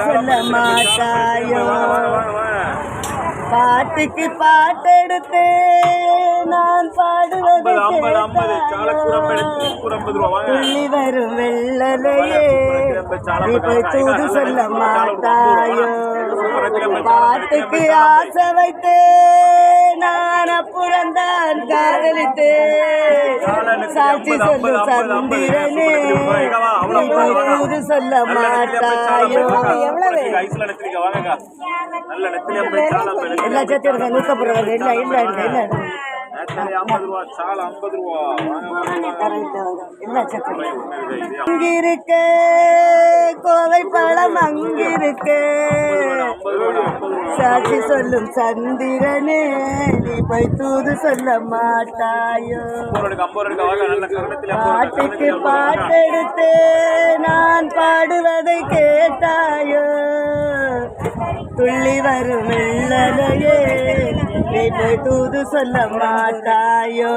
சொல்ல மாட்டாயோ பாட்டுக்கு பாட்டெடுத்து நான் பாடுவதை துள்ளி வரும் வெள்ளலையே தூது சொல்ல மாட்டாயோ பாட்டுக்கு ஆசை வைத்து நான் அப்புறம்தான் காதலித்து சாட்சி சொல்லு சந்திரனே தூது சொல்ல மாட்டாயோ எவ்வளவு எல்லா சத்தியம் நூற்றப்படுறது இல்லை இல்லை இல்லை இல்லை நெத்திலி ஐம்பது ரூபா சாலை சாட்சி சொல்லும் சந்திரனே நீ போய் தூது சொல்ல மாட்டாயோ. பாட்டுக்கு பாட்டெடுத்து நான் பாடுவதை கேட்டாயோ. துள்ளி வரும் வெள்ளலையே நீ போய் தூது சொல்ல மாட்டாயோ.